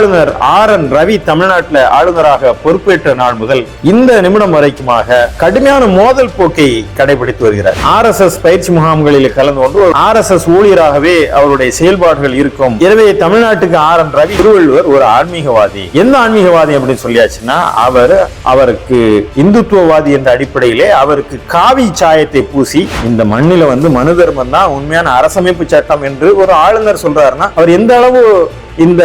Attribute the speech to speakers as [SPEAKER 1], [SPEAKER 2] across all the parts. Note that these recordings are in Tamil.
[SPEAKER 1] ஆளுநர் ஆர் என் ரவி தமிழ்நாட்டில் ஆளுநராக பொறுப்பேற்ற நாள் முதல் இந்த நிமிடம் வரைக்குமாக கடுமையான மோதல் போக்கை கடைபிடித்து வருகிறார். ஆர் எஸ் எஸ் பயிற்சி முகாம்களில் கலந்து கொண்டு ஆர் எஸ் எஸ் ஊழியராகவே அவருடைய செயல்பாடுகள் இருக்கும். எனவே தமிழ்நாட்டுக்கு ஆர் என் ரவி திருவள்ளுவர் ஒரு ஆன்மீகவாதி. எந்த ஆன்மீகவாதி அப்படின்னு சொல்லியாச்சுன்னா அவர் அவருக்கு இந்துத்துவவாதி என்ற அடிப்படையிலே அவருக்கு காவி சாயத்தை பூசி இந்த மண்ணில வந்து மனு தர்மம் தான் உண்மையான அரசமைப்பு சட்டம் என்று ஒரு ஆளுநர் சொல்றாருன்னா அவர் எந்த அளவு இந்த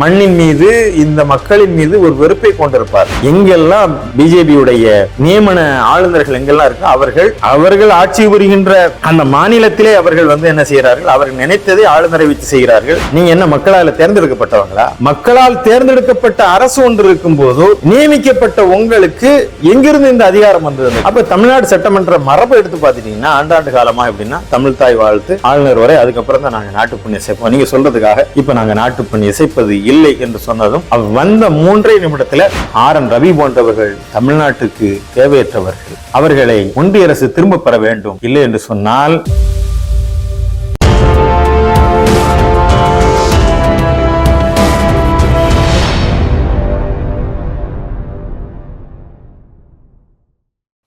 [SPEAKER 1] மண்ணின் மீது இந்த மக்களின் மீது ஒரு வெறுப்பை கொண்டிருப்பார். எங்கெல்லாம் பிஜேபியுடைய நியமன ஆளுநர்கள் எங்கெல்லாம் இருக்கு அவர்கள் அவர்கள் ஆட்சி புரிகின்ற அந்த மாநிலத்திலே அவர்கள் வந்து என்ன செய்கிறார்கள்? அவர்கள் நினைத்ததை ஆளுநரை வச்சு செய்கிறார்கள். நீங்க என்ன மக்களால் தேர்ந்தெடுக்கப்பட்டவங்களா? மக்களால் தேர்ந்தெடுக்கப்பட்ட அரசு ஒன்று இருக்கும் போது நியமிக்கப்பட்ட உங்களுக்கு எங்கிருந்து இந்த அதிகாரம் வந்தது? அப்ப தமிழ்நாடு சட்டமன்ற மரபை எடுத்து பார்த்துட்டீங்கன்னா ஆண்டாண்டு காலமா எப்படின்னா தமிழ் தாய் வாழ்த்து ஆளுநர் வரை அதுக்கப்புறம் தான் நாங்க நாட்டு புண்ணிய சேர்ப்போம். நீங்க சொல்றதுக்காக இப்ப நாங்க நாட்டு பண்ணி இசைப்பது இல்லை என்று சொன்னதும் அவர் வந்த மூன்றே நிமிடத்தில் ஆர் என் ரவி போன்றவர்கள் தமிழ்நாட்டுக்கு தேவையற்றவர்கள். அவர்களை ஒன்றிய அரசு திரும்ப பெற வேண்டும். இல்லை என்று சொன்னால்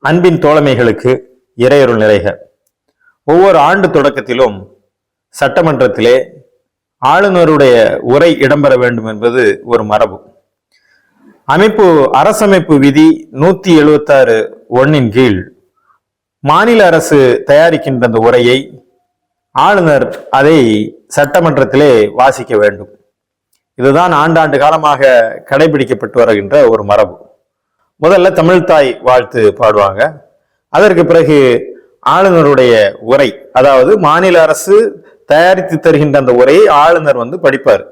[SPEAKER 1] அன்பின் தோழமைகளுக்கு இறையருள் நிறைக. ஒவ்வொரு ஆண்டு தொடக்கத்திலும் சட்டமன்றத்திலே ஆளுநருடைய உரை இடம்பெற வேண்டும் என்பது ஒரு மரபு. அமைப்பு அரசமைப்பு விதி நூத்தி எழுபத்தாறு ஒன்னின் கீழ் மாநில அரசு தயாரிக்கின்ற அந்த உரையை ஆளுநர் அதை சட்டமன்றத்திலே வாசிக்க வேண்டும். இதுதான் ஆண்டாண்டு காலமாக கடைபிடிக்கப்பட்டு வருகின்ற ஒரு மரபு. முதல்ல தமிழ்தாய் வாழ்த்து பாடுவாங்க. அதற்கு பிறகு ஆளுநருடைய உரை அதாவது மாநில அரசு தயாரித்து தருகின்ற அந்த உரையை ஆளுநர் வந்து படிப்பார்.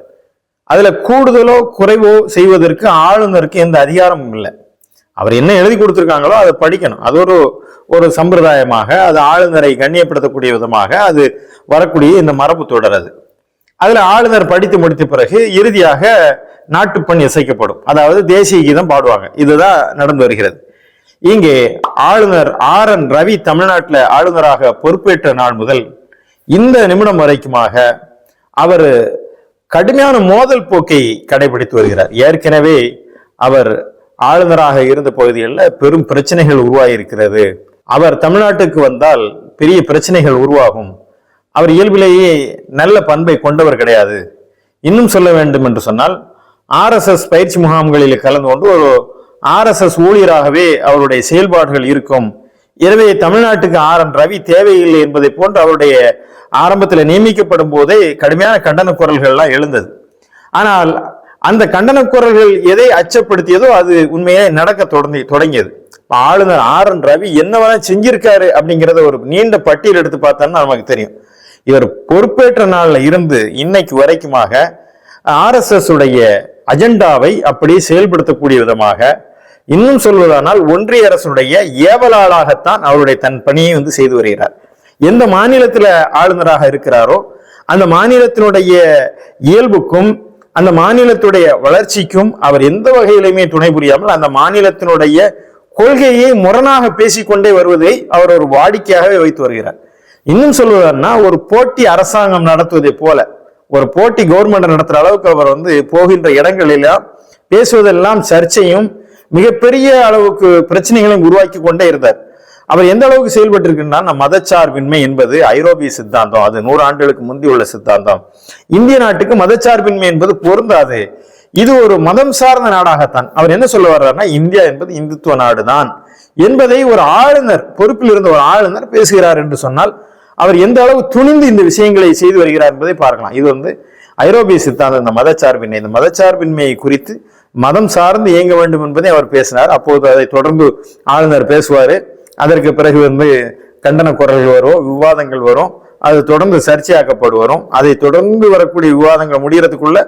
[SPEAKER 1] அதுல கூடுதலோ குறைவோ செய்வதற்கு ஆளுநருக்கு எந்த அதிகாரமும் இல்லை. அவர் என்ன எழுதி கொடுத்துருக்காங்களோ அதை படிக்கணும். அது ஒரு ஒரு சம்பிரதாயமாக அது ஆளுநரை கண்ணியப்படுத்தக்கூடிய விதமாக அது வரக்கூடிய இந்த மரபு தொடரது அதுல ஆளுநர் படித்து முடித்த பிறகு இறுதியாக நாட்டுப்பண் இசைக்கப்படும். அதாவது தேசிய கீதம் பாடுவாங்க. இதுதான் நடந்து வருகிறது. இங்கே ஆளுநர் ஆர் என் ரவி தமிழ்நாட்டில் ஆளுநராக பொறுப்பேற்ற நாள் முதல் இந்த நிமிடம் வரைக்குமாக அவர் கடுமையான மோதல் போக்கை கடைபிடித்து வருகிறார். ஏற்கனவே அவர் ஆளுநராக இருந்த பகுதிகளில் பெரும் பிரச்சனைகள் உருவாகியிருக்கிறது. அவர் தமிழ்நாட்டுக்கு வந்தால் பெரிய பிரச்சனைகள் உருவாகும். அவர் இயல்பிலேயே நல்ல பண்பை கொண்டவர் கிடையாது. இன்னும் சொல்ல வேண்டும் என்று சொன்னால் ஆர்எஸ்எஸ் பயிற்சி முகாம்களில் கலந்து கொண்டு ஒரு ஆர்எஸ்எஸ் ஊழியராகவே அவருடைய செயல்பாடுகள் இருக்கும். எனவே தமிழ்நாட்டுக்கு ஆர் என் ரவி தேவையில்லை என்பதை போன்று அவருடைய ஆரம்பத்தில் நியமிக்கப்படும் போதே கடுமையான கண்டன குரல்கள்லாம் எழுந்தது. ஆனால் அந்த கண்டன குரல்கள் எதை அச்சப்படுத்தியதோ அது உண்மையாக நடக்க தொடங்கி தொடங்கியது. ஆளுநர் ஆர் என் ரவி என்னவெல்லாம் செஞ்சிருக்காரு அப்படிங்கிறத ஒரு நீண்ட பட்டியல் எடுத்து பார்த்தோம்னா நமக்கு தெரியும். இவர் பொறுப்பேற்ற நாள்ல இருந்து இன்னைக்கு வரைக்குமாக ஆர்எஸ்எஸ் உடைய அஜெண்டாவை அப்படி செயல்படுத்தக்கூடிய விதமாக இன்னும் சொல்வதானால் ஒன்றிய அரசுடைய ஏவலாளாகத்தான் அவருடைய தன் பணியை வந்து செய்து வருகிறார். எந்த மாநிலத்துல ஆளுநராக இருக்கிறாரோ அந்த மாநிலத்தினுடைய இயல்புக்கும் அந்த மாநிலத்துடைய வளர்ச்சிக்கும் அவர் எந்த வகையிலுமே துணை புரியாமல் அந்த மாநிலத்தினுடைய கொள்கையை முரணாக பேசிக்கொண்டே வருவதை அவர் ஒரு வாடிக்கையாகவே வைத்து வருகிறார். இன்னும் சொல்வதுன்னா ஒரு போட்டி அரசாங்கம் நடத்துவதை போல ஒரு போட்டி கவர்மெண்ட் நடத்துகிற அளவுக்கு அவர் வந்து போகின்ற இடங்களெல்லாம் பேசுவதெல்லாம் சர்ச்சையும் மிகப்பெரிய அளவுக்கு பிரச்சனைகளையும் உருவாக்கி கொண்டே இருந்தார். அவர் எந்த அளவுக்கு அந்த மதச்சார்பின்மை என்பது ஐரோப்பிய சித்தாந்தம் அது நூறு ஆண்டுகளுக்கு முந்தி உள்ள சித்தாந்தம். இந்திய நாட்டுக்கு மதச்சார்பின்மை என்பது பொருந்தாது. இது ஒரு மதம் சார்ந்த நாடாகத்தான். அவர் என்ன சொல்ல வர்றாருன்னா இந்தியா என்பது இந்துத்துவ நாடுதான் என்பதை ஒரு ஆளுநர் பொறுப்பில் இருந்த ஒரு ஆளுநர் பேசுகிறார் என்று சொன்னால் அவர் எந்த அளவு துணிந்து இந்த விஷயங்களை செய்து வருகிறார் என்பதை பார்க்கலாம். இது வந்து ஐரோப்பிய சித்தாந்தம் இந்த மதச்சார்பின்மை. இந்த மதச்சார்பின்மையை குறித்து மதம் சார்ந்து இயங்க வேண்டும் என்பதை அவர் பேசினார். அப்போது அதை தொடர்ந்து ஆளுநர் பேசுவார். அதற்கு பிறகு வந்து கண்டன குரல்கள் வரும் விவாதங்கள் வரும். அது தொடர்ந்து சர்ச்சையாக்கப்பட்டு வரும் அதை தொடர்ந்து வரக்கூடிய விவாதங்கள் முடிகிறதுக்குள்ள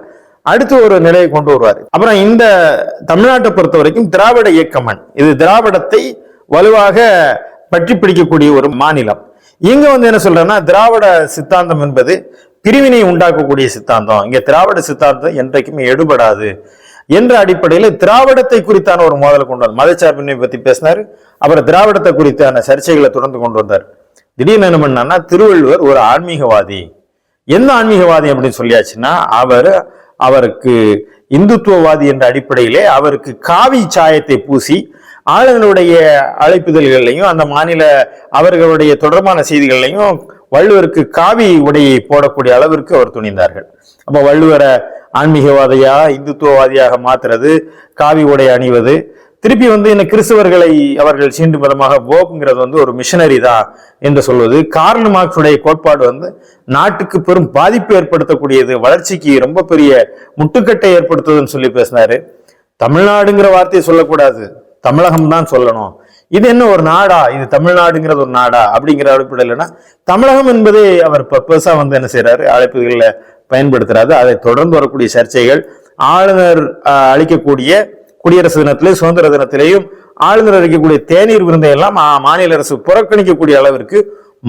[SPEAKER 1] அடுத்து ஒரு நிலையை கொண்டு வருவார். அப்புறம் இந்த தமிழ்நாட்டை பொறுத்த வரைக்கும் திராவிட இயக்கமன். இது திராவிடத்தை வலுவாக பற்றி பிடிக்கக்கூடிய ஒரு மாநிலம். இங்க வந்து என்ன சொல்றேன்னா திராவிட சித்தாந்தம் என்பது பிரிவினை உண்டாக்கக்கூடிய சித்தாந்தம். இங்க திராவிட சித்தாந்தம் என்றைக்குமே எடுபடாது. என்ற அடிப்படையில் திராவிடத்தை குறித்தான ஒரு மோதலை கொண்டு வந்தார். மதச்சார்பின்மை பத்தி பேசினார். அப்புறம் திராவிடத்தை குறித்தான சர்ச்சைகளை தொடர்ந்து கொண்டு வந்தார். திடீர்னு என்ன பண்ணான்னா திருவள்ளுவர் ஒரு ஆன்மீகவாதி. எந்த ஆன்மீகவாதி அப்படின்னு சொல்லியாச்சுன்னா அவர் அவருக்கு இந்துத்துவவாதி என்ற அடிப்படையிலே அவருக்கு காவி சாயத்தை பூசி ஆளுநருடைய அழைப்புதல்களையும் அந்த மாநில அவர்களுடைய தொடர்பான செய்திகளையும் வள்ளுவருக்கு காவி உடையை போடக்கூடிய அளவிற்கு அவர் துணிந்தார்கள். அப்போ வள்ளுவரை ஆன்மீகவாதியா இந்துத்துவவாதியாக மாத்துறது காவி உடை அணிவது. திருப்பி வந்து என்ன கிறிஸ்தவர்களை அவர்கள் சீண்டு மதமாக போக்குங்கிறது வந்து ஒரு மிஷனரி தான் என்று சொல்வது. கார்ல் மார்க்ஸுடைய கோட்பாடு வந்து நாட்டுக்கு பெரும் பாதிப்பு ஏற்படுத்தக்கூடியது வளர்ச்சிக்கு ரொம்ப பெரிய முட்டுக்கட்டை ஏற்படுத்துதுன்னு சொல்லி பேசினாரு. தமிழ்நாடுங்கிற வார்த்தையை சொல்லக்கூடாது. தமிழகம் தான் சொல்லணும். இது என்ன ஒரு நாடா? இது தமிழ்நாடுங்கிறது ஒரு நாடா அப்படிங்கிற அடிப்படையில்னா தமிழகம் என்பதே அவர் பர்பஸா வந்து என்ன செய்யறாரு அழைப்புகளில் பயன்படுத்துறாரு. அதை தொடர்ந்து வரக்கூடிய சர்ச்சைகள் ஆளுநர் அளிக்கக்கூடிய குடியரசு தினத்திலேயும் சுதந்திர தினத்திலேயும் ஆளுநர் அளிக்கக்கூடிய தேநீர் விருந்தை எல்லாம் மாநில அரசு புறக்கணிக்கக்கூடிய அளவிற்கு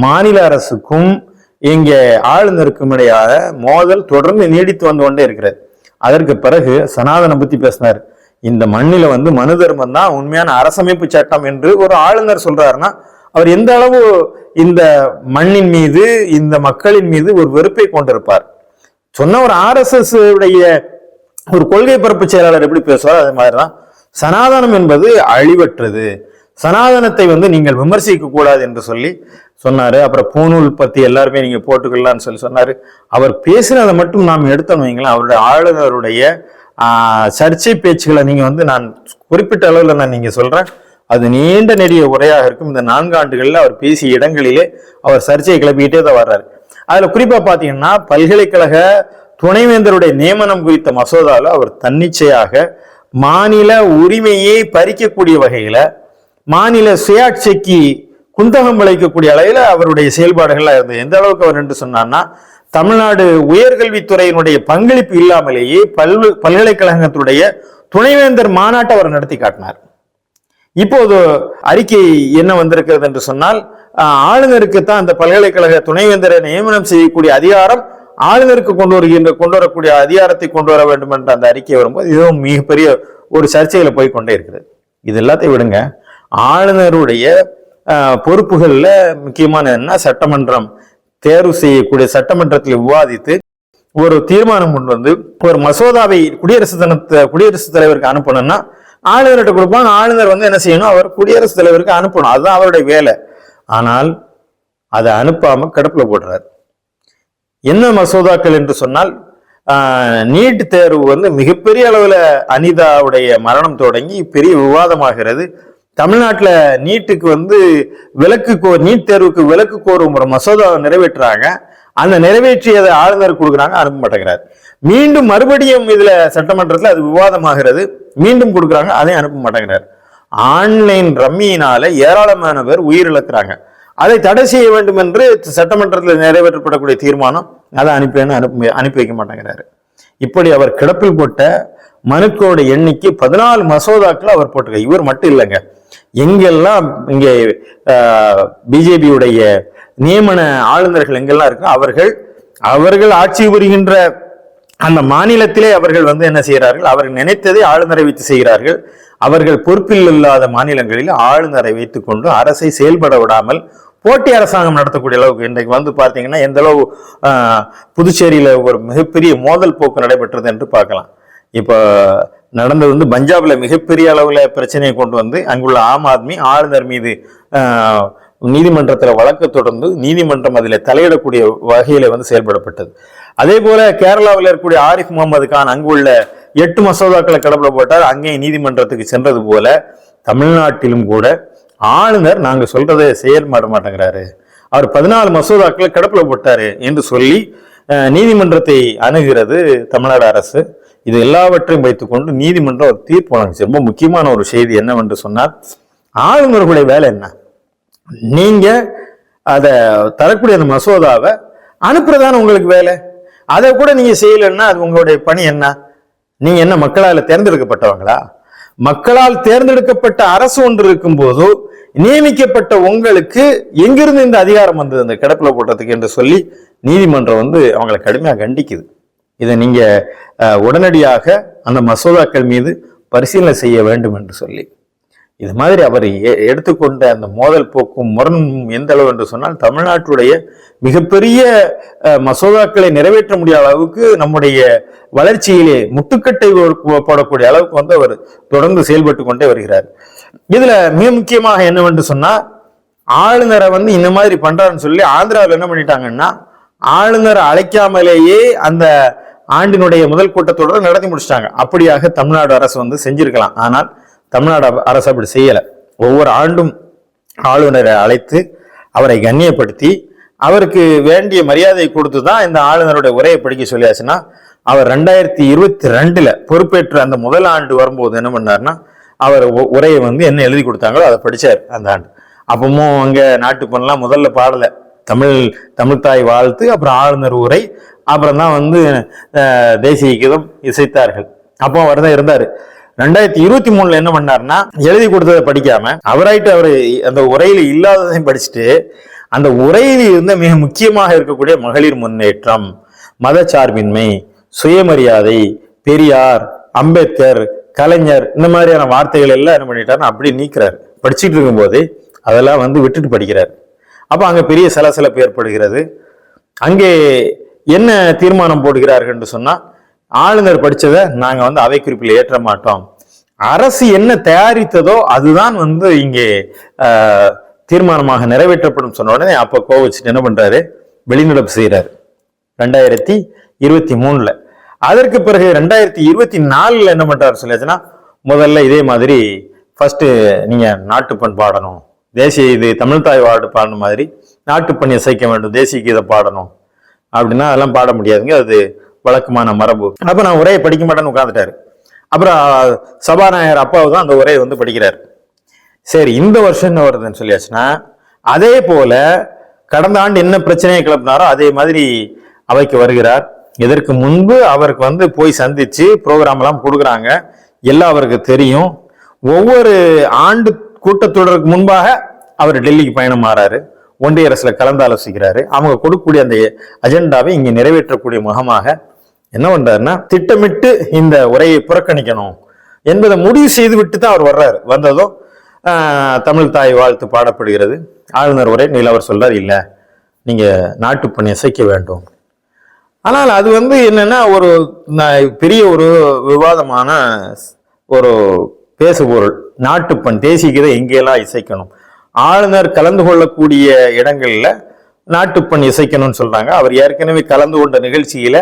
[SPEAKER 1] மாநில அரசுக்கும் இங்கே ஆளுநருக்கும் இடையாக மோதல் தொடர்ந்து நீடித்து வந்து கொண்டே இருக்கிறது. அதற்கு பிறகு சனாதனம் பத்தி பேசினார். இந்த மண்ணில வந்து மனு தர்மம் தான் உண்மையான அரசமைப்பு சட்டம் என்று ஒரு ஆளுநர் சொல்றாருன்னா அவர் எந்த அளவு இந்த மண்ணின் மீது இந்த மக்களின் மீது ஒரு வெறுப்பை கொண்டிருப்பார்? சொன்ன ஒரு ஆர்எஸ்எஸ் உடைய ஒரு கொள்கை பரப்பு செயலாளர் எப்படி பேசுவார்? அதே மாதிரிதான். சனாதனம் என்பது அழிவற்றது. சனாதனத்தை வந்து நீங்கள் விமர்சிக்க கூடாது என்று சொல்லி சொன்னாரு. அப்புறம் பூணூல் பத்தி எல்லாருமே நீங்க போட்டுக்கலாம்னு சொல்லி சொன்னாரு. அவர் பேசினதை மட்டும் நாம் எடுத்தோம் வைங்களேன். அவருடைய ஆளுநருடைய சர்ச்சை பேச்சுகளை நீங்க வந்து நான் குறிப்பிட்ட அளவில் நான் நீங்க சொல்றேன். அது நீண்ட நெடிய உரையாக இருக்கும். இந்த நான்கு ஆண்டுகளில் அவர் பேசிய இடங்களிலே அவர் சர்ச்சையை கிளப்பிக்கிட்டே தான் வர்றாரு. அதுல குறிப்பா பாத்தீங்கன்னா பல்கலைக்கழக துணைவேந்தருடைய நியமனம் குறித்த மசோதாவில் அவர் தன்னிச்சையாக மாநில உரிமையை பறிக்கக்கூடிய வகையில மாநில சுயாட்சிக்கு குந்தகம் விளைக்கக்கூடிய அளவில் அவருடைய செயல்பாடுகள்லாம் இருந்தது. எந்த அளவுக்கு அவர் என்று சொன்னார்னா தமிழ்நாடு உயர்கல்வித்துறையினுடைய பங்களிப்பு இல்லாமலேயே பல்வு பல்கலைக்கழகத்துடைய துணைவேந்தர் மாநாட்டை அவர் நடத்தி காட்டினார். இப்போது அறிக்கை என்ன வந்திருக்கிறது என்று சொன்னால் ஆளுநருக்கு தான் அந்த பல்கலைக்கழக துணைவேந்தரை நியமனம் செய்யக்கூடிய அதிகாரம் ஆளுநருக்கு கொண்டு வருகின்ற கொண்டு வரக்கூடிய அதிகாரத்தை கொண்டு வர வேண்டும் என்ற அந்த அறிக்கை வரும்போது இதுவும் மிகப்பெரிய ஒரு சர்ச்சையில் போய் கொண்டே இருக்கிறது. இது எல்லாத்தையும் விடுங்க. ஆளுநருடைய பொறுப்புகளில் முக்கியமான என்ன? சட்டமன்றம் தேர்வு செய்யக்கூடிய சட்டமன்றத்தில் விவாதித்து ஒரு தீர்மானம் கொண்டு வந்து ஒரு மசோதாவை குடியரசு தினத்தை குடியரசுத் தலைவருக்கு அனுப்பணும்னா ஆளுநர்கிட்ட கொடுப்பாங்க ஆளுநர் வந்து என்ன செய்யணும்? அவர் குடியரசுத் தலைவருக்கு அனுப்பணும். அதுதான் அவருடைய வேலை. ஆனால் அதை அனுப்பாம கிடப்புல போடுறாரு. என்ன மசோதாக்கள் என்று சொன்னால் நீட் தேர்வு வந்து மிகப்பெரிய அளவில் அனிதாவுடைய மரணம் தொடங்கி பெரிய விவாதமாகிறது. தமிழ்நாட்டில் நீட்டுக்கு வந்து விலக்கு கோ நீட் தேர்வுக்கு விலக்கு கோரும் ஒரு மசோதாவை நிறைவேற்றுறாங்க. அந்த நிறைவேற்றியதை ஆளுநர் கொடுக்குறாங்க அனுப்ப மாட்டேங்கிறார். மீண்டும் மறுபடியும் இதில் சட்டமன்றத்தில் அது விவாதமாகிறது. மீண்டும் கொடுக்குறாங்க அதையும் அனுப்ப மாட்டேங்கிறார். ஆன்லைன் ரம்மியினால ஏராளமான பேர் உயிரிழக்கிறாங்க. அதை தடை செய்ய வேண்டும் என்று சட்டமன்றத்தில் நிறைவேற்றப்படக்கூடிய தீர்மானம் அதை அனுப்பி அனுப்பி அனுப்பி வைக்க மாட்டேங்கிறாரு. இப்படி அவர் கிடப்பில் போட்ட மனுக்களோட எண்ணிக்கை பதினாலு மசோதாக்கள் அவர் போட்டிருக்க. இவர் மட்டும் இல்லைங்க. எங்கெல்லாம் இங்கே பிஜேபியுடைய நியமன ஆளுநர்கள் எங்கெல்லாம் இருக்கோ அவர்கள் அவர்கள் ஆட்சி புரிகின்ற அந்த மாநிலத்திலே அவர்கள் வந்து என்ன செய்கிறார்கள்? அவர்கள் நினைத்ததை ஆளுநரை வைத்து செய்கிறார்கள். அவர்கள் பொறுப்பில் இல்லாத மாநிலங்களில் ஆளுநரை வைத்துக்கொண்டு அரசை செயல்பட விடாமல் போட்டி அரசாங்கம் நடத்தக்கூடிய அளவுக்கு இன்றைக்கு வந்து பார்த்தீங்கன்னா எந்த அளவு ஒரு மிகப்பெரிய மோதல் போக்கு நடைபெற்றது என்று பார்க்கலாம். இப்போ நடந்தது வந்து பஞ்சாபில் மிகப்பெரிய அளவில் பிரச்சனையை கொண்டு வந்து அங்குள்ள ஆம் ஆத்மி ஆளுநர் மீது நீதிமன்றத்தில் வழக்கு தொடர்ந்து நீதிமன்றம் அதில் தலையிடக்கூடிய வகையில் வந்து செயல்படப்பட்டது. அதே போல கேரளாவில் இருக்கக்கூடிய ஆரிஃப் முகமது கான் அங்குள்ள எட்டு மசோதாக்களை கடப்புல போட்டார். அங்கேயும் நீதிமன்றத்துக்கு சென்றது போல தமிழ்நாட்டிலும் கூட ஆளுநர் நாங்க சொல்றதை செயல்பட மாட்டேங்கிறாரு. அவர் பதினாலு மசோதாக்களை கடப்பில் போட்டாரு என்று சொல்லி நீதிமன்றத்தை அணுகிறது தமிழ்நாடு அரசு. இது எல்லாவற்றையும் வைத்துக்கொண்டு நீதிமன்றம் ஒரு தீர்ப்பு வழங்குச்சு. ரொம்ப முக்கியமான ஒரு செய்தி என்னவென்று சொன்னால் ஆளுநர்களுடைய வேலை என்ன? நீங்க அதை தரக்கூடிய அந்த மசோதாவை அனுப்புறதான உங்களுக்கு வேலை? அதை கூட நீங்க செய்யலைன்னா அது உங்களுடைய பணி என்ன? நீங்க என்ன மக்களால் தேர்ந்தெடுக்கப்பட்டவங்களா? மக்களால் தேர்ந்தெடுக்கப்பட்ட அரசு ஒன்று இருக்கும் போது நியமிக்கப்பட்ட உங்களுக்கு எங்கிருந்து இந்த அதிகாரம் வந்தது? அந்த கிடப்பில் போட்டதுக்கு என்று சொல்லி நீதிமன்றம் வந்து அவங்களை கடுமையாக கண்டிக்குது. இதை நீங்க உடனடியாக அந்த மசோதாக்கள் மீது பரிசீலனை செய்ய வேண்டும் என்று சொல்லி. இது மாதிரி அவர் எடுத்துக்கொண்ட அந்த மோதல் போக்கும் முரணும் எந்த அளவு என்று சொன்னால் தமிழ்நாட்டுடைய மிகப்பெரிய மசோதாக்களை நிறைவேற்ற முடியாத அளவுக்கு நம்முடைய வளர்ச்சியிலே முட்டுக்கட்டை போடக்கூடிய அளவுக்கு வந்து அவர் தொடர்ந்து செயல்பட்டு கொண்டே வருகிறார். இதுல மிக முக்கியமாக என்னவென்று சொன்னா ஆளுநரை வந்து இந்த மாதிரி பண்றாருன்னு சொல்லி ஆந்திராவில் என்ன பண்ணிட்டாங்கன்னா ஆளுநரை அழைக்காமலேயே அந்த ஆண்டினுடைய முதல் கூட்டத்தொடர் நடத்தி முடிச்சிட்டாங்க. அப்படியாக தமிழ்நாடு அரசு வந்து செஞ்சிருக்கலாம். ஆனால் தமிழ்நாடு அரசு அப்படி செய்யலை. ஒவ்வொரு ஆண்டும் ஆளுநரை அழைத்து அவரை கண்ணியப்படுத்தி அவருக்கு வேண்டிய மரியாதை கொடுத்து தான் இந்த ஆளுநருடைய உரையை படிக்க சொல்லியாச்சுன்னா அவர் ரெண்டாயிரத்தி இருபத்தி ரெண்டில் பொறுப்பேற்ற அந்த முதல் ஆண்டு வரும்போது என்ன பண்ணாருன்னா அவர் உரையை வந்து என்ன எழுதி கொடுத்தாங்களோ அதை படித்தார் அந்த ஆண்டு. அப்பவும் அங்கே நாட்டு பண்ணலாம் முதல்ல பாடலை. தமிழ் தமிழ் தாய் வாழ்த்து அப்புறம் ஆளுநர் உரை அப்புறம் தான் வந்து தேசிய கீதம் இசைத்தார்கள். அப்போ அவர் தான் இருந்தார். ரெண்டாயிரத்தி இருபத்தி மூணுல என்ன பண்ணாருன்னா எழுதி கொடுத்ததை படிக்காம அவராயிட்டு அவர் அந்த உரையில இல்லாததையும் படிச்சுட்டு அந்த உரையில் இருந்த மிக முக்கியமாக இருக்கக்கூடிய மகளிர் முன்னேற்றம் மதச்சார்பின்மை சுயமரியாதை பெரியார் அம்பேத்கர் கலைஞர் இந்த மாதிரியான வார்த்தைகள் எல்லாம் என்ன பண்ணிட்டாருன்னா அப்படி நீக்கிறார். படிச்சுட்டு இருக்கும்போது அதெல்லாம் வந்து விட்டுட்டு படிக்கிறார். அப்போ அங்க பெரிய சலசலப்பு ஏற்படுகிறது. அங்கே என்ன தீர்மானம் போடுகிறார்கள் என்று சொன்னா ஆளுநர் படிச்சதை நாங்கள் வந்து அவை குறிப்பில் ஏற்ற மாட்டோம். அரசு என்ன தயாரித்ததோ அதுதான் வந்து இங்கே தீர்மானமாக நிறைவேற்றப்படும் சொன்ன உடனே அப்போ கோவிச்சுட்டு என்ன பண்றாரு? வெளிநடப்பு செய்கிறாரு ரெண்டாயிரத்தி இருபத்தி மூணில். அதற்கு பிறகு ரெண்டாயிரத்தி இருபத்தி நாலுல என்ன பண்ணுறாரு சொல்லியாச்சுன்னா முதல்ல இதே மாதிரி ஃபஸ்ட்டு நீங்கள் நாட்டுப்பண் பாடணும். தேசிய இது தமிழ் தாய் வார்டு பாடணும் மாதிரி நாட்டுப்பண் இசைக்க வேண்டும். தேசிய கீதை பாடணும். அப்படின்னா அதெல்லாம் பாட முடியாதுங்க. அது வழக்கமான மரபு. அப்போ நான் உரையை படிக்க மாட்டேன்னு உட்காந்துட்டாரு அப்புறம் சபாநாயகர் அப்பாவு தான் அந்த உரையை வந்து படிக்கிறார். சரி இந்த வருஷம் என்ன வருதுன்னு சொல்லியாச்சுன்னா அதே போல கடந்த ஆண்டு என்ன பிரச்சனையை கிளப்பினாரோ அதே மாதிரி அவைக்கு வருகிறார். இதற்கு முன்பு அவருக்கு வந்து போய் சந்திச்சு ப்ரோக்ராம்லாம் கொடுக்குறாங்க. எல்லாம் அவருக்கு தெரியும். ஒவ்வொரு ஆண்டு கூட்டத்தொடருக்கு முன்பாக அவர் டெல்லிக்கு பயணம் மாறாரு ஒன்றிய அரசில் கலந்து ஆலோசிக்கிறாரு. அவங்க கொடுக்கக்கூடிய அந்த அஜெண்டாவை இங்கே நிறைவேற்றக்கூடிய முகமாக என்ன பண்றாருன்னா திட்டமிட்டு இந்த உரையை புறக்கணிக்கணும் என்பதை முடிவு செய்து விட்டு தான் அவர் வர்றாரு. வந்ததும் தமிழ் தாய் வாழ்த்து பாடப்படுகிறது. ஆளுநர் உரை நிலவர் சொல்றார் இல்லை நீங்க நாட்டுப்பணி இசைக்க வேண்டும். ஆனால் அது வந்து என்னன்னா ஒரு பெரிய ஒரு விவாதமான ஒரு பேசுபொருள். நாட்டுப்பண் தேசிய கீதை இசைக்கணும்? ஆளுநர் கலந்து கொள்ளக்கூடிய இடங்களில் நாட்டுப்பண் இசைக்கணும்னு சொல்றாங்க. அவர் ஏற்கனவே கலந்து கொண்ட நிகழ்ச்சியில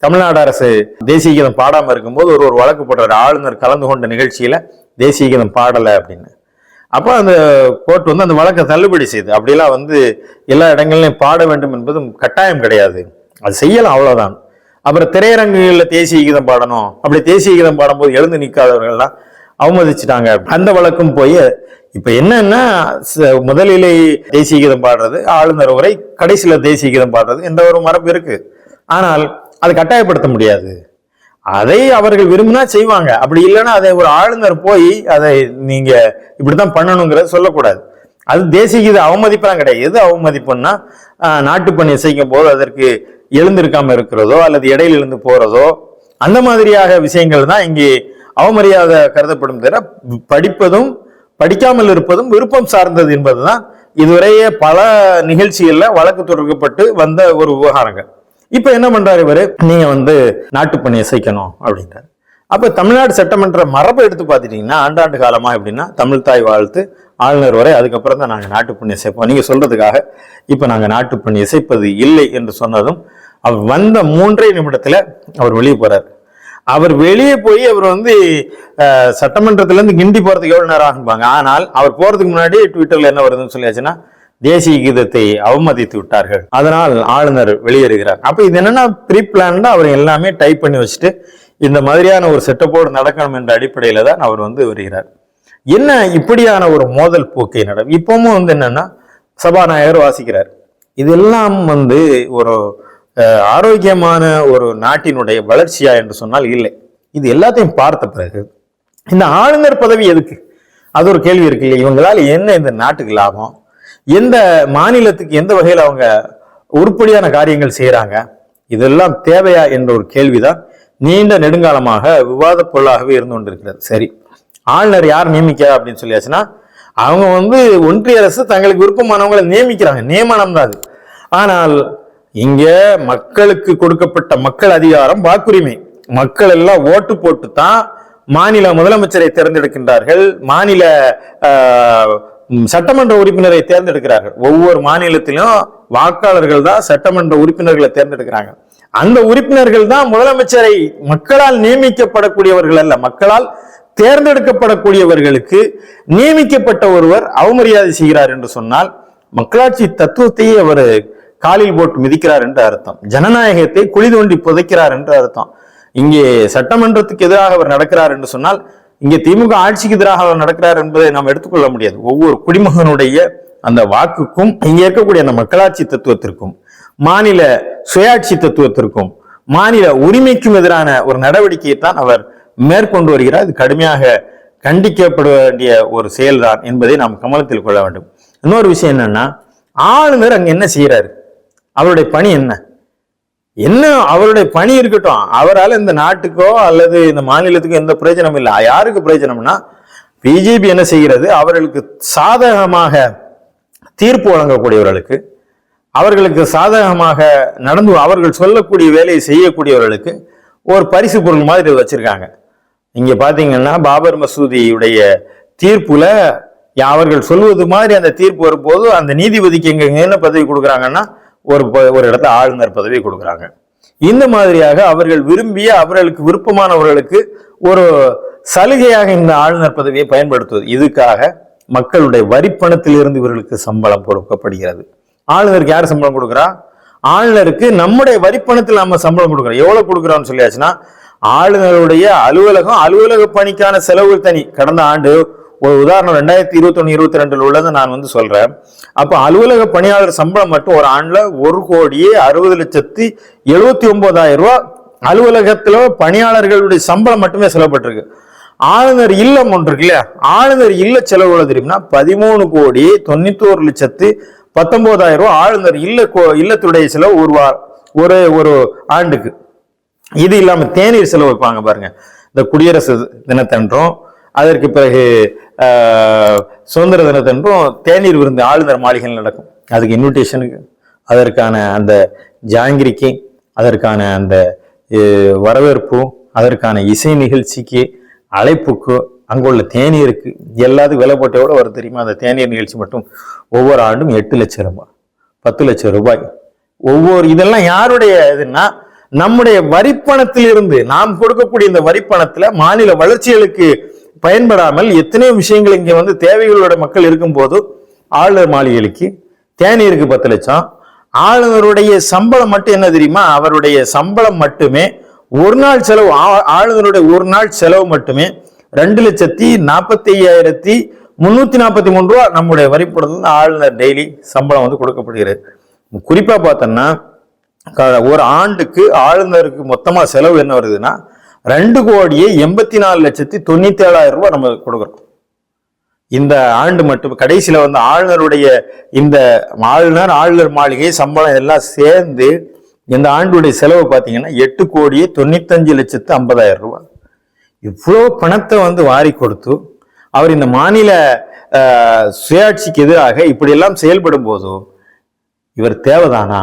[SPEAKER 1] தமிழ்நாடு அரசு தேசிய கீதம் பாடாம இருக்கும்போது ஒரு ஒரு வழக்கு போடுறாரு. ஆளுநர் கலந்து கொண்ட நிகழ்ச்சியில தேசிய கீதம் பாடலை அப்படின்னு. அப்போ அந்த கோர்ட் வந்து அந்த வழக்கை தள்ளுபடி செய்யுது அப்படிலாம் வந்து எல்லா இடங்கள்லையும் பாட வேண்டும் என்பதும் கட்டாயம் கிடையாது. அது செய்யலாம் அவ்வளவுதான். அப்புறம் திரையரங்குகளில் தேசிய கீதம் பாடணும். அப்படி தேசிய கீதம் பாடும்போது எழுந்து நிற்காதவர்கள்லாம் அவமதிச்சிட்டாங்க. அந்த வழக்கும் போய் இப்போ என்னன்னா ச- முதலிலே தேசிய கீதம் பாடுறது ஆளுநர் உரை கடைசியில் தேசிய கீதம் பாடுறது எந்த ஒரு மரபு இருக்கு. ஆனால் அதை கட்டாயப்படுத்த முடியாது. அதை அவர்கள் விரும்பினா செய்வாங்க. அப்படி இல்லைன்னா அதை ஒரு ஆளுநர் போய் அதை நீங்க இப்படித்தான் பண்ணணுங்கிறத சொல்லக்கூடாது. அது தேசிய இது அவமதிப்பெல்லாம் கிடையாது. எது அவமதிப்புன்னா நாட்டுப்பணி இசைக்கும் போது அதற்கு எழுந்திருக்காம இருக்கிறதோ அல்லது இடையில இருந்து போறதோ அந்த மாதிரியாக விஷயங்கள் தான் இங்கே அவமரியாதை கருதப்படும் தவிர படிப்பதும் படிக்காமல் இருப்பதும் விருப்பம் சார்ந்தது என்பதுதான். இதுவரையே பல நிகழ்ச்சிகளில் வழக்கு தொடர்க்கப்பட்டு வந்த ஒரு விவகாரங்கள். இப்ப என்ன பண்றாரு இவரு? நீங்க வந்து நாட்டுப்பணி இசைக்கணும் அப்படின்றாரு அப்ப தமிழ்நாடு சட்டமன்ற மரபை எடுத்து பார்த்துட்டீங்கன்னா ஆண்டாண்டு காலமா எப்படின்னா தமிழ் தாய் வாழ்த்து ஆளுநர் வரை அதுக்கப்புறம் தான் நாங்க நாட்டுப்பணி இசைப்போம். நீங்க சொல்றதுக்காக இப்ப நாங்க நாட்டுப்பணி இசைப்பது இல்லை என்று சொன்னதும் அவர் வந்த மூன்றே நிமிடத்துல அவர் வெளியே போறார். அவர் வெளியே போய் அவர் வந்து சட்டமன்றத்திலேருந்து சட்டமன்றத்துல இருந்து கிண்டி போறதுக்கு எவ்வளவு நேரம் ஆகும்பாங்க? ஆனால் அவர் போறதுக்கு முன்னாடி ட்விட்டர்ல என்ன வருதுன்னு சொல்லியாச்சுன்னா தேசிய கீதத்தை அவமதித்து விட்டார்கள். அதனால் ஆளுநர் வெளியேறுகிறார். அப்ப இது என்னன்னா ப்ரீ பிளான் அவர் எல்லாமே டைப் பண்ணி வச்சுட்டு இந்த மாதிரியான ஒரு செட்டப்போடு நடக்கணும் என்ற அடிப்படையில தான் அவர் வந்து வருகிறார். என்ன இப்படியான ஒரு மோதல் போக்கை நடக்கும் இப்பவும் வந்து என்னன்னா சபாநாயகர் வாசிக்கிறார். இதெல்லாம் வந்து ஒரு ஆரோக்கியமான ஒரு நாட்டினுடைய வளர்ச்சியா என்று சொன்னால் இல்லை. இது எல்லாத்தையும் பார்த்த பிறகு இந்த ஆளுநர் பதவி எதுக்கு? அது ஒரு கேள்வி இருக்கு இல்லையா? இவங்களால் என்ன இந்த நாட்டுக்கு லாபம்? எந்த மாநிலத்துக்கு எந்த வகையில் அவங்க உருப்படியான காரியங்கள் செய்கிறாங்க இதெல்லாம் தேவையா என்ற ஒரு கேள்விதான் நீண்ட நெடுங்காலமாக விவாத பொருளாகவே இருந்து கொண்டிருக்கிறது. சரி ஆளுநர் யார் நியமிக்க அப்படின்னு சொல்லியாச்சுன்னா அவங்க வந்து ஒன்றிய அரசு தங்களுக்கு விருப்பமானவங்களை நியமிக்கிறாங்க. நியமனம் தான் அது. ஆனால் இங்க மக்களுக்கு கொடுக்கப்பட்ட மக்கள் அதிகாரம் வாக்குரிமை. மக்கள் எல்லாம் ஓட்டு போட்டு தான் மாநில முதலமைச்சரை தேர்ந்தெடுக்கின்றார்கள். மாநில சட்டமன்ற உறுப்பினரை தேர்ந்தெடுக்கிறார்கள். ஒவ்வொரு மாநிலத்திலும் வாக்காளர்கள் தான் சட்டமன்ற உறுப்பினர்களை தேர்ந்தெடுக்கிறாங்க. அந்த உறுப்பினர்கள் தான் முதலமைச்சரை மக்களால் நியமிக்கப்படக்கூடியவர்கள் அல்ல. மக்களால் தேர்ந்தெடுக்கப்படக்கூடியவர்களுக்கு நியமிக்கப்பட்ட ஒருவர் அவமரியாதை செய்கிறார் என்று சொன்னால் மக்களாட்சி தத்துவத்தையே அவர் காலில் போட்டு மிதிக்கிறார் என்று அர்த்தம். ஜனநாயகத்தை குழி தோண்டி புதைக்கிறார் என்று அர்த்தம். இங்கே சட்டமன்றத்துக்கு எதிராக அவர் நடக்கிறார் என்று சொன்னால் இங்கே திமுக ஆட்சிக்கு எதிராக அவர் நடக்கிறார் என்பதை நாம் எடுத்துக்கொள்ள முடியாது. ஒவ்வொரு குடிமகனுடைய அந்த வாக்குக்கும் இங்க இருக்கக்கூடிய அந்த மக்களாட்சி தத்துவத்திற்கும் மாநில சுயாட்சி தத்துவத்திற்கும் மாநில உரிமைக்கும் எதிரான ஒரு நடவடிக்கையை தான் அவர் மேற்கொண்டு வருகிறார். இது கடுமையாக கண்டிக்கப்பட வேண்டிய ஒரு செயல்தான் என்பதை நாம் கவனத்தில் கொள்ள வேண்டும். இன்னொரு விஷயம் என்னன்னா ஆளுநர் அங்க என்ன செய்யறாரு அவருடைய பணி என்ன? என்ன அவருடைய பணி இருக்கட்டும் அவரால் இந்த நாட்டுக்கோ அல்லது இந்த மாநிலத்துக்கோ எந்த பிரயோஜனம் இல்லை. யாருக்கு பிரயோஜனம்னா பிஜேபி என்ன செய்கிறது? அவர்களுக்கு சாதகமாக தீர்ப்பு வழங்கக்கூடியவர்களுக்கு அவர்களுக்கு சாதகமாக நடந்து அவர்கள் சொல்லக்கூடிய வேலையை செய்யக்கூடியவர்களுக்கு ஒரு பரிசு பொருள் மாதிரி வச்சுருக்காங்க. இங்கே பார்த்தீங்கன்னா பாபர் மசூதியுடைய தீர்ப்பில் அவர்கள் சொல்வது மாதிரி அந்த தீர்ப்பு வரும்போது அந்த நீதிபதிக்கு எங்க என்ன பதவி கொடுக்குறாங்கன்னா ஒரு ஒரு இடத்துல ஆளுநர் பதவி கொடுக்குறாங்க. இந்த மாதிரியாக அவர்கள் விரும்பிய அவர்களுக்கு விருப்பமானவர்களுக்கு ஒரு சலுகையாக இந்த ஆளுநர் பதவியை பயன்படுத்துவது. இதுக்காக மக்களுடைய வரிப்பணத்திலிருந்து இவர்களுக்கு சம்பளம் கொடுக்கப்படுகிறது. ஆளுநருக்கு யார் சம்பளம் கொடுக்குறா? ஆளுநருக்கு நம்முடைய வரிப்பணத்தில் நம்ம சம்பளம் கொடுக்குறோம். எவ்வளோ கொடுக்குறோம்னு சொல்லியாச்சுன்னா ஆளுநருடைய அலுவலகம் அலுவலக பணிக்கான செலவுகள் தனி. கடந்த ஆண்டு ஒரு உதாரணம் ரெண்டாயிரத்தி இருபத்தொன்னு இருபத்தி ரெண்டில் உள்ளதை நான் வந்து சொல்றேன். அப்போ அலுவலக பணியாளர் சம்பளம் மட்டும் ஒரு ஆண்டில் ஒரு கோடியே அறுபது லட்சத்தி எழுபத்தி ஒன்பதாயிரம் ரூபாய் அலுவலகத்தில் பணியாளர்களுடைய சம்பளம் மட்டுமே செலவுப்பட்டிருக்கு. ஆளுநர் இல்லம் ஒன்று இருக்கு இல்லையா? ஆளுநர் இல்ல செலவு எவ்வளவு பதிமூணு கோடி தொண்ணூத்தோரு லட்சத்து பத்தொன்பதாயிரம் ரூபாய் ஆளுநர் இல்ல கோ- இல்லத்துடைய செலவு ஒரு வார ஒரு ஒரு ஆண்டுக்கு. இது இல்லாமல் தேநீர் செலவு வைப்பாங்க பாருங்க. இந்த குடியரசு தினத்தன்றும் அதற்கு பிறகு சுதந்திர தினத்தன்றும் தேநீர் விருந்து ஆளுநர் மாளிகையில் நடக்கும். அதுக்கு இன்விடேஷனுக்கு அதற்கான அந்த ஜாங்கிரிக்கு அதற்கான அந்த வரவேற்பு அதற்கான இசை நிகழ்ச்சிக்கு அழைப்புக்கு அங்குள்ள தேநீருக்கு எல்லாத்துக்கும் விலை போட்டு எவ்வளோ தெரியுமா? அந்த தேநீர் நிகழ்ச்சி மட்டும் ஒவ்வொரு ஆண்டும் எட்டு லட்சம் ரூபாய் பத்து லட்சம் ரூபாய். ஒவ்வொரு இதெல்லாம் யாருடைய இதுன்னா நம்முடைய வரிப்பணத்திலிருந்து நாம் கொடுக்கக்கூடிய இந்த வரிப்பணத்துல மாநில வளர்ச்சிகளுக்கு பயன்படாமல் எத்தனையோ விஷயங்கள் இங்க வந்து தேவைகளோட மக்கள் இருக்கும்போது ஆளுநர் மாளிகைக்கு தேநீருக்கு பத்து லட்சம். ஆளுநருடைய சம்பளம் மட்டும் என்ன தெரியுமா? அவருடைய சம்பளம் மட்டுமே ஒரு நாள் செலவு ஆளுநருடைய ஒரு நாள் செலவு மட்டுமே ரெண்டு லட்சத்தி நாற்பத்தி ஐயாயிரத்தி முன்னூத்தி நாற்பத்தி மூணு ரூபா நம்முடைய வரிப்பணத்துல ஆளுநர் டெய்லி சம்பளம் வந்து கொடுக்கப்படுகிறது குறிப்பா பார்த்தோம்னா ஒரு ஆண்டுக்கு ஆளுநருக்கு மொத்தமா செலவு என்ன வருதுன்னா ரெண்டு கோடியே எண்பத்தி நாலு லட்சத்தி தொண்ணூத்தி ஏழாயிரம் ரூபாய் நம்ம கொடுக்குறோம். இந்த ஆண்டு மட்டும் கடைசியில் வந்து ஆளுநருடைய இந்த ஆளுநர் ஆளுநர் மாளிகை சம்பளம் எல்லாம் சேர்ந்து இந்த ஆண்டுடைய செலவு பார்த்தீங்கன்னா எட்டு கோடியே தொண்ணூத்தஞ்சு லட்சத்து ஐம்பதாயிரம் ரூபாய். இவ்வளோ பணத்தை வந்து வாரி கொடுத்து அவர் இந்த மாநில சுயாட்சிக்கு எதிராக இப்படியெல்லாம் செயல்படும் போதோ இவர் தேவைதானா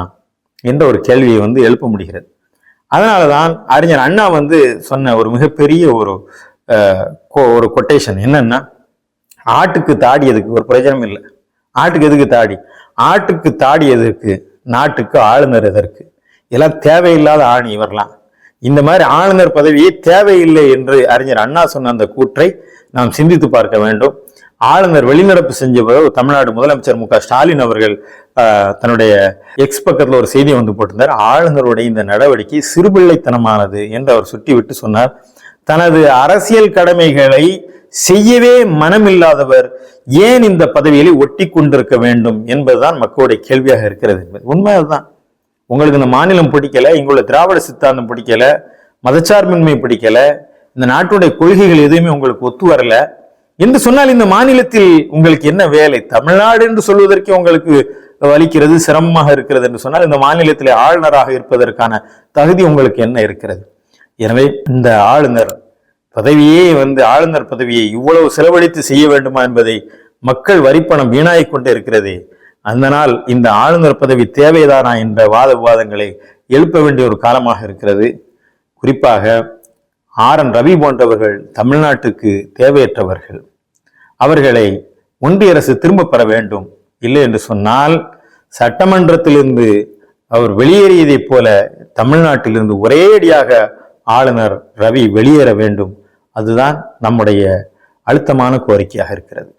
[SPEAKER 1] என்ற ஒரு கேள்வியை வந்து எழுப்ப முடிகிறது. அதனாலதான் அறிஞர் அண்ணா வந்து சொன்ன ஒரு மிகப்பெரிய ஒரு கொ- ஒரு கொட்டேஷன் என்னன்னா ஆட்டுக்கு தாடி எதுக்கு ஒரு பிரயோஜனம் இல்லை. ஆட்டுக்கு எதுக்கு தாடி? ஆட்டுக்கு தாடி எதற்கு நாட்டுக்கு ஆளுநர் எதற்கு? இதெல்லாம் தேவையில்லாத ஆணி இவரெல்லாம் இந்த மாதிரி ஆளுநர் பதவியே தேவையில்லை என்று அறிஞர் அண்ணா சொன்ன அந்த கூற்றை நாம் சிந்தித்து பார்க்க வேண்டும். ஆளுநர் வெளிநடப்பு செஞ்ச பிறகு தமிழ்நாடு முதலமைச்சர் மு ஸ்டாலின் அவர்கள் தன்னுடைய எக்ஸ் பக்கத்தில் ஒரு செய்தி வந்து போட்டிருந்தார். ஆளுநருடைய இந்த நடவடிக்கை சிறுபிள்ளைத்தனமானது என்று அவர் சுட்டிவிட்டு சொன்னார். தனது அரசியல் கடமைகளை செய்யவே மனமில்லாதவர் ஏன் இந்த பதவிகளை ஒட்டி கொண்டிருக்க வேண்டும் என்பதுதான் மக்களுடைய கேள்வியாக இருக்கிறது என்பது. உண்மை அதுதான் உங்களுக்கு இந்த மாநிலம் பிடிக்கல இங்குள்ள திராவிட சித்தாந்தம் பிடிக்கல மதச்சார்பின்மை பிடிக்கல இந்த நாட்டுடைய கொள்கைகள் எதுவுமே உங்களுக்கு ஒத்து வரல. என்று சொன்னால் இந்த மாநிலத்தில் உங்களுக்கு என்ன வேலை? தமிழ்நாடு என்று சொல்வதற்கு உங்களுக்கு வலிக்கிறது சிரமமாக இருக்கிறது என்று சொன்னால் இந்த மாநிலத்திலே ஆளுநராக இருப்பதற்கான தகுதி உங்களுக்கு என்ன இருக்கிறது? எனவே இந்த ஆளுநர் பதவியே வந்து ஆளுநர் பதவியை இவ்வளவு செலவழித்து செய்ய வேண்டுமா என்பதை மக்கள் வரிப்பணம் வீணாகிக் கொண்டே இருக்கிறது. அதனால் இந்த ஆளுநர் பதவி தேவைதானா என்ற வாத விவாதங்களை எழுப்ப வேண்டிய ஒரு காலமாக இருக்கிறது. குறிப்பாக ஆர் என் ரவி போன்றவர்கள் தமிழ்நாட்டுக்கு தேவையற்றவர்கள். அவர்களை ஒன்றிய அரசு திரும்ப பெற வேண்டும். இல்லை என்று சொன்னால் சட்டமன்றத்திலிருந்து அவர் வெளியேறியதைப் போல தமிழ்நாட்டிலிருந்து ஒரேடியாக ஆளுநர் ரவி வெளியேற வேண்டும். அதுதான் நம்முடைய அழுத்தமான கோரிக்கையாக இருக்கிறது.